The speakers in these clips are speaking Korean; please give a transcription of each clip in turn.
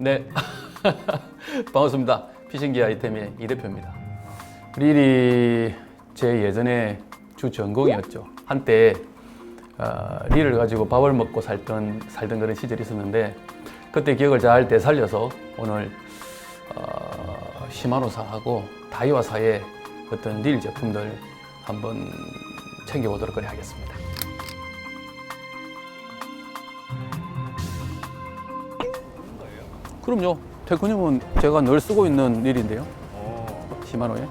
네, 반갑습니다. 피싱기 아이템의 이 대표입니다. 릴이 제 예전에 주 전공이었죠. 한때 어, 릴을 가지고 밥을 먹고 살던 살던 그런 시절이 있었는데 그때 기억을 잘 되살려서 오늘 어, 시마노사하고 다이와사의 어떤 릴 제품들 한번 챙겨보도록 하겠습니다. 그럼요. 테크님은 제가 늘 쓰고 있는 릴인데요. 시마노에.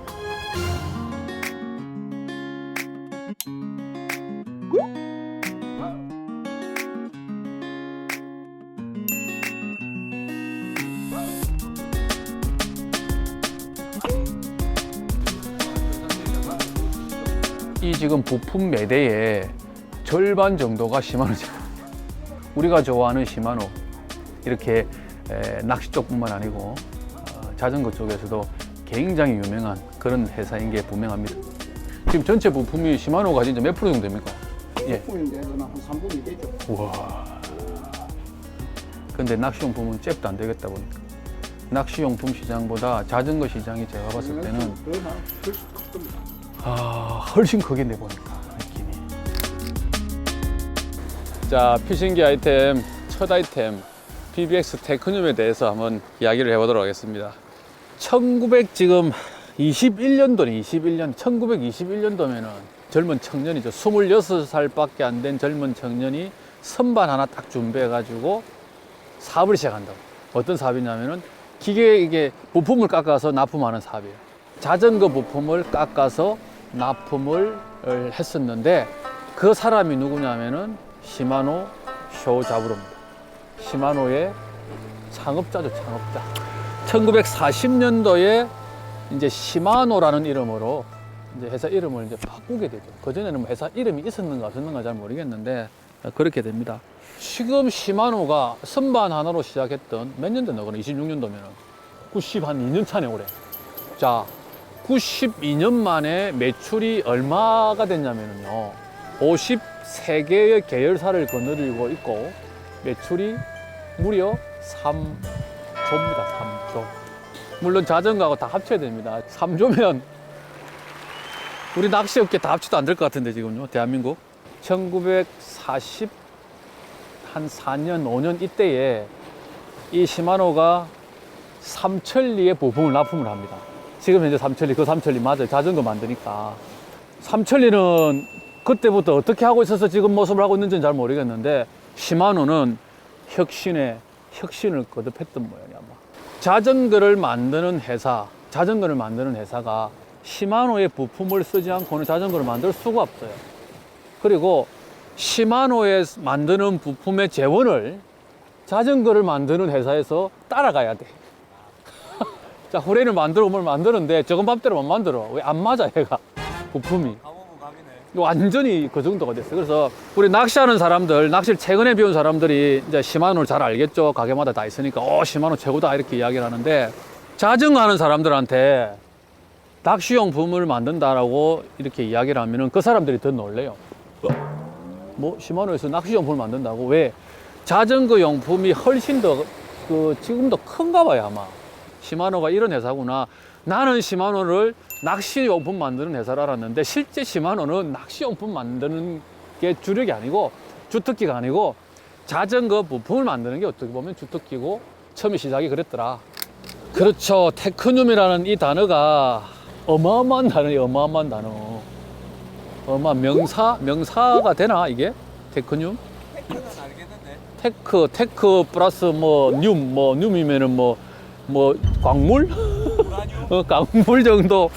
이 지금 부품 매대의 절반 정도가 시마노죠. 우리가 좋아하는 시마노 이렇게 에, 낚시 쪽뿐만 아니고 어, 자전거 쪽에서도 굉장히 유명한 그런 회사인 게 분명합니다. 지금 전체 부품이 시마노가 진짜 몇 프로 정도 됩니까? 예. 품인데 저는 한 3분이 되죠. 우와. 근데 낚시용품은 잽도 안 되겠다 보니까 낚시용품 시장보다 자전거 시장이 제가 봤을 때는 훨씬 컸습니다. 아, 훨씬 크겠네 보니까 느낌이. 자, 피싱기 아이템 첫 아이템 PBX 테크늄에 대해서 한번 이야기를 해보도록 하겠습니다. 1900 지금 21년도네, 21년. 1921년도면은 젊은 청년이죠. 26살밖에 안 된 젊은 청년이 선반 하나 딱 준비해가지고 사업을 시작한다고. 어떤 사업이냐면은 기계 이게 부품을 깎아서 납품하는 사업이에요. 자전거 부품을 깎아서 납품을 했었는데 그 사람이 누구냐면은 시마노 쇼자브로입니다. 시마노의 창업자죠, 창업자. 1940년도에 이제 시마노라는 이름으로 이제 회사 이름을 이제 바꾸게 되죠. 그전에는 뭐 회사 이름이 있었는가 없었는가 잘 모르겠는데 그렇게 됩니다. 지금 시마노가 선반 하나로 시작했던 몇 년도 너거나 26년도면은 90한 2년 차네 올해. 자, 92년 만에 매출이 얼마가 됐냐면요. 53개의 계열사를 거느리고 있고 매출이 무려 3조입니다. 3조. 물론 자전거하고 다 합쳐야 됩니다. 3조면 우리 낚시업계 다 합쳐도 안 될 것 같은데 지금요. 대한민국. 1940 한 4년, 5년 이때에 이 시마노가 삼천리의 부품을 납품을 합니다. 지금 현재 삼천리, 그 삼천리 맞아요. 자전거 만드니까. 삼천리는 그때부터 어떻게 하고 있어서 지금 모습을 하고 있는지는 잘 모르겠는데, 시마노는 혁신에 혁신을 거듭했던 모양이야, 아마. 자전거를 만드는 회사, 자전거를 만드는 회사가 시마노의 부품을 쓰지 않고는 자전거를 만들 수가 없어요. 그리고 시마노에 만드는 부품의 재원을 자전거를 만드는 회사에서 따라가야 돼. 자, 후레인을 만들어 뭘 만드는데 저건 맘대로 못 만들어. 왜 안 맞아, 얘가. 부품이. 완전히 그 정도가 됐어요. 그래서 우리 낚시하는 사람들, 낚시를 최근에 배운 사람들이 이제 시마노를 잘 알겠죠. 가게마다 다 있으니까, 어, 시마노 최고다. 이렇게 이야기를 하는데 자전거 하는 사람들한테 낚시용품을 만든다라고 이렇게 이야기를 하면은 그 사람들이 더 놀래요. 뭐 시마노에서 낚시용품을 만든다고 왜 자전거 용품이 훨씬 더 그 지금도 큰가 봐요 아마 시마노가 이런 회사구나 나는 시마노를 낚시용품 만드는 회사를 알았는데 실제 시마노는 낚시용품 만드는 게 주력이 아니고 주특기가 아니고 자전거 부품을 만드는 게 어떻게 보면 주특기고 처음에 시작이 그랬더라 그렇죠 테크늄이라는 이 단어가 어마어마한 단어예요 어마어마한 단어 어마 명사 명사가 되나 이게 테크늄? 테크 테크 플러스 뭐늄뭐 늄이면은 뭐뭐 광물? 어, 광물 정도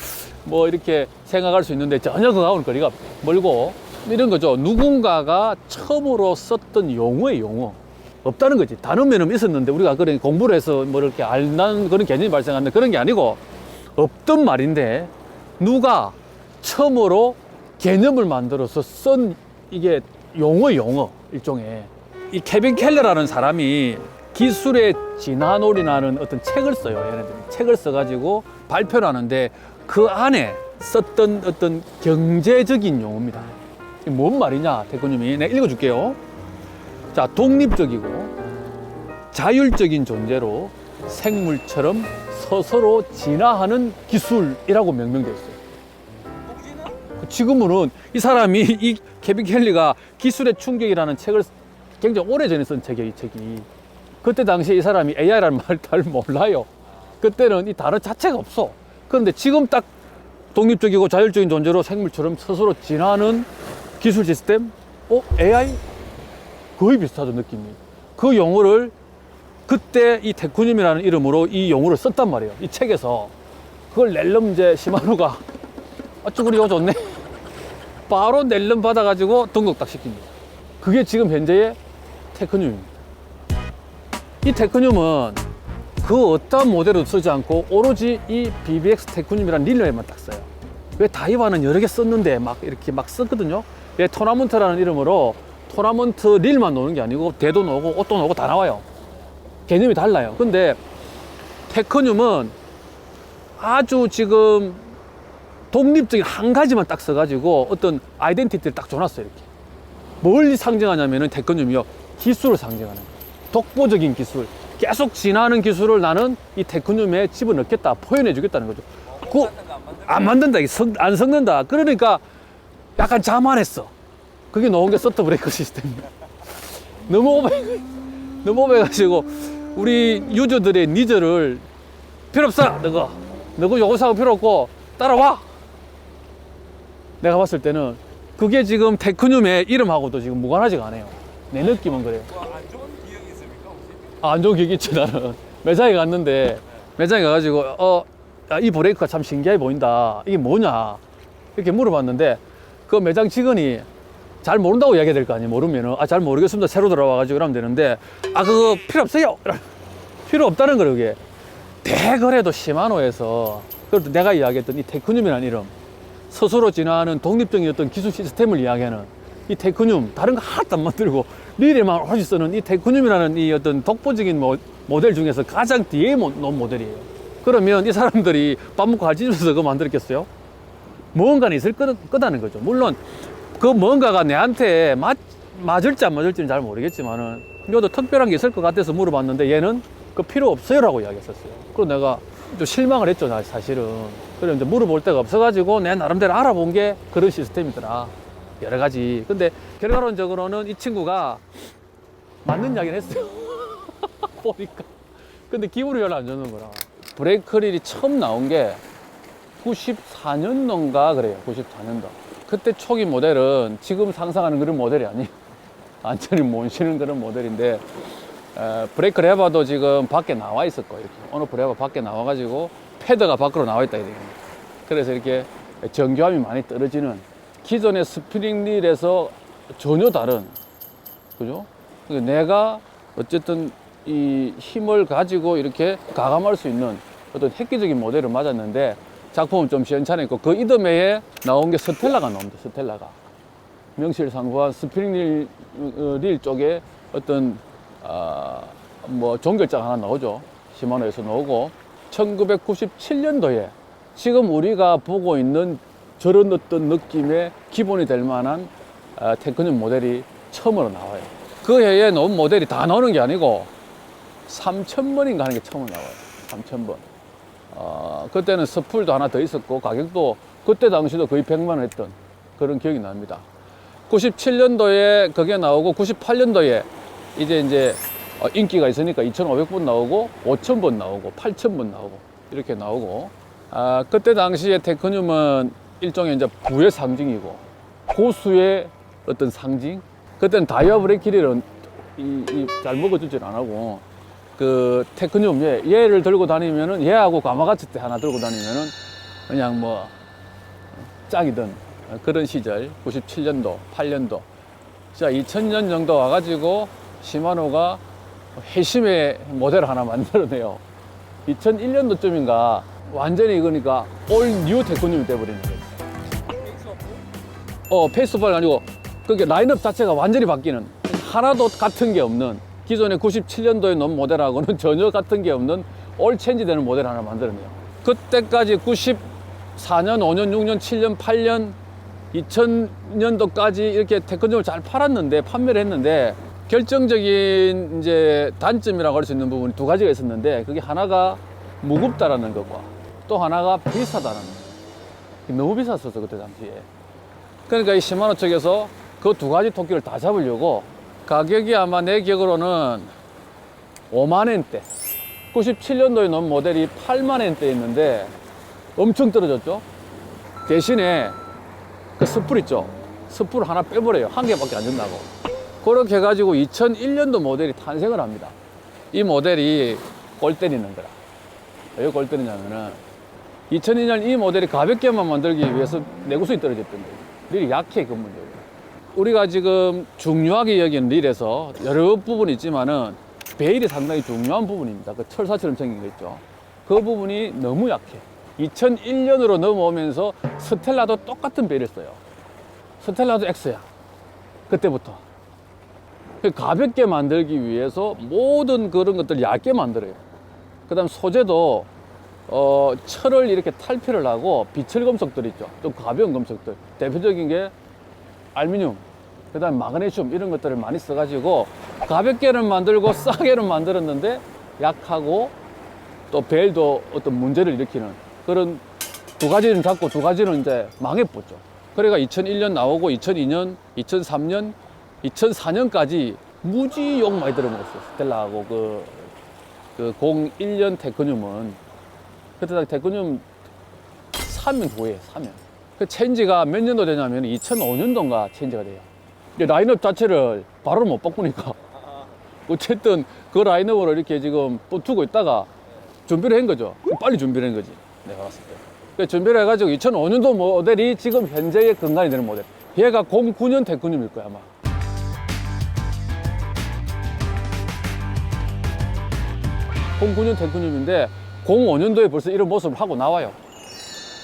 뭐 이렇게 생각할 수 있는데 전혀 그거하고는 거리가 멀고 이런 거죠. 누군가가 처음으로 썼던 용어의 용어. 없다는 거지. 단어면은 있었는데 우리가 그런 공부를 해서 뭐 이렇게 알는 그런 개념이 발생하는데 그런 게 아니고 없던 말인데 누가 처음으로 개념을 만들어서 쓴 이게 용어 용어 일종의 이 케빈 켈러라는 사람이 기술의 진화놀이라는 어떤 책을 써요. 얘네들이 책을 써가지고 발표를 하는데 그 안에 썼던 어떤 경제적인 용어입니다. 뭔 말이냐 대표님이. 내가 읽어줄게요. 자 독립적이고 자율적인 존재로 생물처럼 서서로 진화하는 기술이라고 명명되어 있어요. 지금은 이 사람이 이 케빈 켈리가 기술의 충격이라는 책을 굉장히 오래전에 쓴 책이에요, 이 책이. 그때 당시에 이 사람이 AI라는 말을 잘 몰라요. 그때는 이 단어 자체가 없어. 그런데 지금 딱 독립적이고 자율적인 존재로 생물처럼 스스로 진화하는 기술 시스템? 어? AI? 거의 비슷하죠, 느낌이. 그 용어를 그때 이 테쿠님이라는 이름으로 이 용어를 썼단 말이에요. 이 책에서. 그걸 낼름 이제 시마노가 아, 쭈구리 이거 좋네. 바로 낼름 받아가지고 등록 딱 시킵니다. 그게 지금 현재의 테크늄입니다. 이 테크늄은 그 어떤 모델도 쓰지 않고 오로지 이 BBX 테크늄이라는 릴러에만 딱 써요. 왜 다이와는 여러 개 썼는데 막 이렇게 막 썼거든요. 왜 토나먼트라는 이름으로 토나먼트 릴만 노는 게 아니고 대도 나오고 옷도 나오고 다 나와요. 개념이 달라요. 근데 테크늄은 아주 지금 독립적인 한 가지만 딱 써가지고 어떤 아이덴티티를 딱 줘놨어요 이렇게 뭘 상징하냐면은 테크늄이요 기술을 상징하는 거예요 독보적인 기술 계속 진화하는 기술을 나는 이 테크늄에 집어넣겠다 표현해 주겠다는 거죠. 그, 안 만든다 안 섞는다. 그러니까 약간 자만했어. 그게 나온 게 서트 브레이크 시스템입니다. 너무 오래 너무 오래가지고 우리 유저들의 니즈를 필요 없어 너거. 너거 요거 사고 필요 없고 따라와. 내가 봤을 때는 그게 지금 테크늄의 이름하고도 지금 무관하지가 않아요. 내 느낌은 그래요. 안 좋은 기억이 있지, 나는. 매장에 갔는데, 매장에 가가지고, 어, 야, 이 브레이크가 참 신기해 보인다. 이게 뭐냐. 이렇게 물어봤는데, 그 매장 직원이 잘 모른다고 이야기해야 될거 아니에요. 모르면은, 아, 잘 모르겠습니다. 새로 들어와가지고 이러면 되는데, 아, 그거 필요 없어요. 필요 없다는 거예요, 그게. 대거래도 시마노에서, 그래도 내가 이야기했던 이 테크늄이라는 이름, 스스로 진화하는 독립적인 어떤 기술 시스템을 이야기하는 이 테크늄 다른 거 하나도 안 만들고 리레만 오로지 쓰는 이 테크늄이라는 이 어떤 독보적인 모, 모델 중에서 가장 뒤에 모- 놓은 모델이에요. 그러면 이 사람들이 밥 먹고 갈지면서 그거 만들었겠어요? 뭔가는 있을 거, 거다는 거죠. 물론 그 뭔가가 내한테 맞, 맞을지 안 맞을지는 잘 모르겠지만은 이것도 특별한 게 있을 것 같아서 물어봤는데 얘는 그 필요 없어요 라고 이야기했었어요. 그리고 내가 좀 실망을 했죠, 나 사실은. 그래 이제 물어볼 데가 없어가지고 내 나름대로 알아본 게 그런 시스템이더라. 여러 가지. 근데 결과론적으로는 이 친구가 맞는 이야기를 했어요. 보니까. 근데 기분이 별로 안 좋는 거라. 브레이크릴이 처음 나온 게 94년도인가 그래요. 94년도. 그때 초기 모델은 지금 상상하는 그런 모델이 아니에요. 완전히 못 쉬는 그런 모델인데 에, 브레이크 레버도 지금 밖에 나와 있을 거예요. 어느 브레이크 밖에 나와가지고 패드가 밖으로 나와 있다 이렇게. 그래서 이렇게 정교함이 많이 떨어지는 기존의 스프링 릴에서 전혀 다른 그죠? 그러니까 내가 어쨌든 이 힘을 가지고 이렇게 가감할 수 있는 어떤 획기적인 모델을 맞았는데 작품은 좀 시원찮았고 그 이듬해에 나온 게 스텔라가 나옵니다. 스텔라가 명실상부한 스프링 릴, 쪽에 어떤 아, 뭐 종결장 하나 나오죠. 시마노에서 나오고 1997년도에 지금 우리가 보고 있는 저런 어떤 느낌의 기본이 될 만한 아, 테크늄 모델이 처음으로 나와요. 그 해에 나온 모델이 다 나오는 게 아니고 3,000번인가 하는 게 처음 나와요. 3,000번. 어, 그때는 스풀도 하나 더 있었고 가격도 그때 당시도 거의 100만 원 했던 그런 기억이 납니다. 97년도에 그게 나오고 98년도에 이제 이제 어, 인기가 있으니까 2,500번 나오고 5,000번 나오고 8,000번 나오고 이렇게 나오고 아, 그때 당시에 테크늄은 일종의 이제 부의 상징이고 고수의 어떤 상징? 그때는 다이아 브레이키리는 이, 이, 잘 먹어주질 안 하고 그 테크늄 얘, 얘를 들고 다니면은 얘하고 가마가치 때 하나 들고 다니면은 그냥 뭐 짱이던 그런 시절 97년도 8년도 자 2000년 정도 와가지고 시마노가 회심의 모델 하나 만들어내요. 2001년도쯤인가 완전히 그러니까 올 뉴 테크늄이 거예요 어 페이스발이 아니고 그게 라인업 자체가 완전히 바뀌는 하나도 같은 게 없는 기존의 97년도에 나온 모델하고는 전혀 같은 게 없는 올 체인지 되는 모델 하나 만들어내요 그때까지 94년 5년 6년 7년 8년 2000년도까지 이렇게 테크늄을 잘 팔았는데 판매를 했는데 결정적인 이제 단점이라고 할 수 있는 부분이 두 가지가 있었는데 그게 하나가 무겁다라는 것과 또 하나가 비싸다는 거. 너무 비쌌었어 그때 당시에. 그러니까 이 시마노 측에서 그 두 가지 토끼를 다 잡으려고 가격이 아마 내 기억으로는 5만 엔대. 97년도에 나온 모델이 8만 엔대였는데 엄청 떨어졌죠. 대신에 그 스풀 있죠. 스풀 하나 빼버려요. 한 개밖에 안 준다고. 그렇게 해가지고 2001년도 모델이 탄생을 합니다. 이 모델이 골 때리는 거라. 왜 골 때리냐면은 2002년 이 모델이 가볍게만 만들기 위해서 내구성이 떨어졌던 거예요. 릴이 약해, 근본적으로. 우리가 지금 중요하게 여기는 릴에서 여러 부분이 있지만은 베일이 상당히 중요한 부분입니다. 그 철사처럼 생긴 거 있죠. 그 부분이 너무 약해. 2001년으로 넘어오면서 스텔라도 똑같은 베일을 써요. 스텔라도 X야. 그때부터. 그 가볍게 만들기 위해서 모든 그런 것들을 얇게 만들어요. 그 다음 소재도 어, 철을 이렇게 탈피를 하고 비철 금속들 있죠. 좀 가벼운 금속들. 대표적인 게 알루미늄, 그 다음에 마그네슘 이런 것들을 많이 써가지고 가볍게는 만들고 싸게는 만들었는데 약하고 또 벨도 어떤 문제를 일으키는 그런 두 가지는 잡고 두 가지는 이제 망해버렸죠. 그래가 2001년 나오고 2002년, 2003년, 2004년까지 무지 욕 많이 들어먹었어요. 스텔라하고 그, 그 01년 테크늄은 그때 당 테크늄 사면 후에 사면. 그 체인지가 몇 년도 되냐면 2005년도인가 체인지가 돼요. 라인업 자체를 바로 못 바꾸니까 어쨌든 그 라인업으로 이렇게 지금 또 두고 있다가 준비를 한 거죠. 빨리 준비를 한 거지. 내가 봤을 때. 그 준비를 해가지고 2005년도 모델이 지금 현재의 근간이 되는 모델. 얘가 09년 테크늄일 거야, 아마. 공구 년 테크늄인데 05년도에 벌써 이런 모습을 하고 나와요.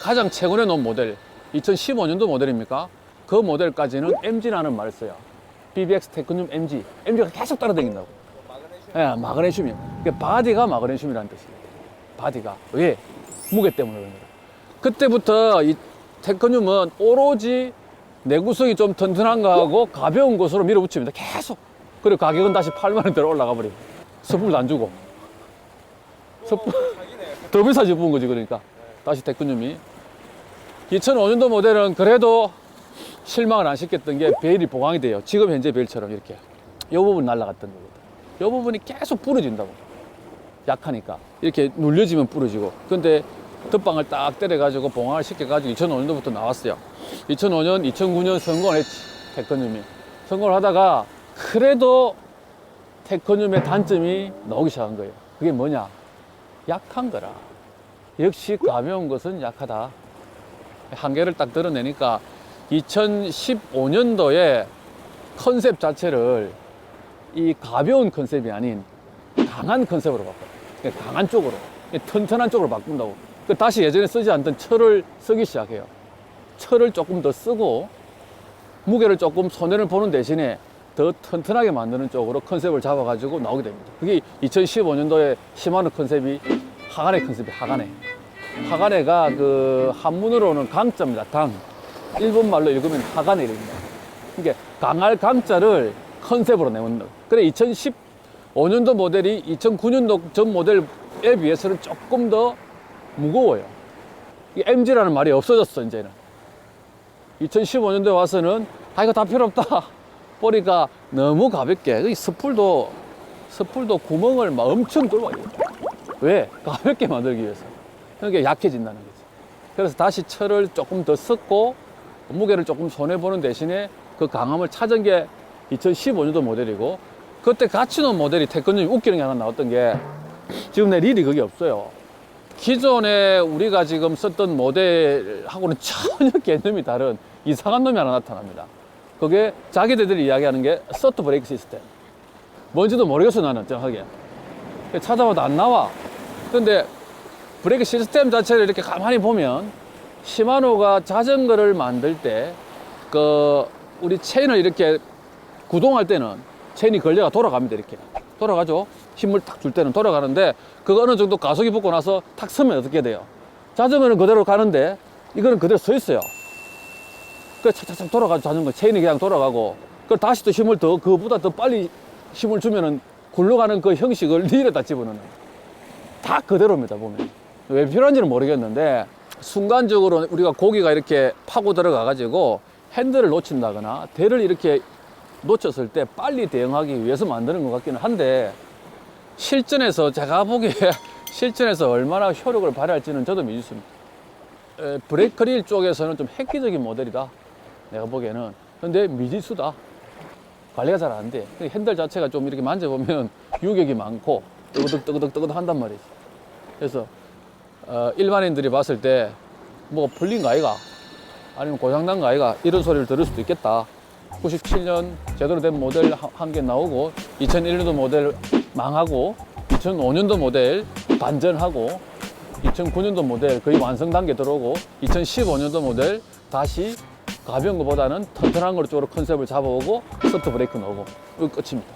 가장 최근에 나온 모델, 2015년도 모델입니까? 그 모델까지는 MG라는 말을 써요. BBX 테크늄 MG. MG가 계속 따라다닌다고. 예, 마그네슘이요. 그 바디가 마그네슘이라는 뜻이에요. 바디가. 왜? 무게 때문에 그런 거예요. 그때부터 이 테크늄은 오로지 내구성이 좀 튼튼한 거하고 가벼운 것으로 밀어붙입니다. 계속. 그리고 가격은 다시 8만 원대로 올라가 버리고. 스풀도 안 주고. 더 비싸지 부은 거지, 그러니까. 다시 테크늄이. 2005년도 모델은 그래도 실망을 안 시켰던 게 베일이 보강이 돼요. 지금 현재 베일처럼 이렇게. 이 부분 날라갔던 거거든. 이 부분이 계속 부러진다고. 약하니까. 이렇게 눌려지면 부러지고. 근데 덧방을 딱 때려 가지고 봉황을 시켜 가지고 2005년도부터 나왔어요. 2005년, 2009년 성공을 했지. 테크늄이. 성공을 하다가 그래도 테크늄의 단점이 나오기 시작한 거예요. 그게 뭐냐? 약한 거라. 역시 가벼운 것은 약하다. 한계를 딱 드러내니까 2015년도에 컨셉 자체를 이 가벼운 컨셉이 아닌 강한 컨셉으로 바꿔요. 그러니까 강한 쪽으로, 튼튼한 쪽으로 바꾼다고. 그 다시 예전에 쓰지 않던 철을 쓰기 시작해요. 철을 조금 더 쓰고 무게를 조금 손해를 보는 대신에 더 튼튼하게 만드는 쪽으로 컨셉을 잡아가지고 나오게 됩니다. 그게 2015년도에 시마노 컨셉이 하가네 컨셉이 하가네. 하가네가 그 한문으로는 강자입니다. 강. 일본 말로 읽으면 하가네 이름입니다. 그러니까 강할 강자를 컨셉으로 내놓는. 그래 2015년도 모델이 2009년도 전 모델에 비해서는 조금 더 무거워요. 이 MG라는 말이 없어졌어 이제는. 2015년도에 와서는 아 이거 다 필요 없다. 보니까 너무 가볍게 이 스풀도 스풀도 구멍을 막 엄청 뚫어요. 왜? 가볍게 만들기 위해서. 그러니까 약해진다는 거지. 그래서 다시 철을 조금 더 섞고 무게를 조금 손해 보는 대신에 그 강함을 찾은 게 2015년도 모델이고 그때 같이 놓은 모델이 테크닉 웃기는 게 하나 나왔던 게 지금 내 릴이 그게 없어요. 기존에 우리가 지금 썼던 모델하고는 전혀 개념이 다른 이상한 놈이 하나 나타납니다. 그게 자기들이 이야기하는 게 서트 브레이크 시스템. 뭔지도 모르겠어 나는 정확하게. 찾아봐도 안 나와. 근데 브레이크 시스템 자체를 이렇게 가만히 보면 시마노가 자전거를 만들 때 그 우리 체인을 이렇게 구동할 때는 체인이 걸려가 돌아갑니다 이렇게 돌아가죠 힘을 딱줄 때는 돌아가는데 그거 어느 정도 가속이 붙고 나서 탁 서면 어떻게 돼요 자전거는 그대로 가는데 이거는 그대로 서 있어요 그 차차차 돌아가죠 자전거 체인이 그냥 돌아가고 그 다시 또 힘을 더 그보다 더 빨리 힘을 주면은 굴러가는 그 형식을 니에다 집어넣는. 다 그대로입니다 보면 왜 필요한지는 모르겠는데 순간적으로 우리가 고기가 이렇게 파고 들어가 가지고 핸들을 놓친다거나 대를 이렇게 놓쳤을 때 빨리 대응하기 위해서 만드는 것 같기는 한데 실전에서 제가 보기에 실전에서 얼마나 효력을 발휘할지는 저도 미지수입니다. 에, 브레이크릴 쪽에서는 좀 획기적인 모델이다. 내가 보기에는. 근데 미지수다. 관리가 잘 안 돼. 그 핸들 자체가 좀 이렇게 만져보면 유격이 많고 뜨거득 뜨거득 뜨거득 한단 말이지. 그래서 어, 일반인들이 봤을 때 뭐가 풀린 거 아이가? 아니면 고장난 거 아이가? 이런 소리를 들을 수도 있겠다. 97년 제대로 된 모델 한 개 나오고 2001년도 모델 망하고 2005년도 모델 반전하고 2009년도 모델 거의 완성 단계 들어오고 2015년도 모델 다시 가벼운 것보다는 튼튼한 걸 쪽으로 컨셉을 잡아오고 소프트 브레이크 넣고 끝입니다.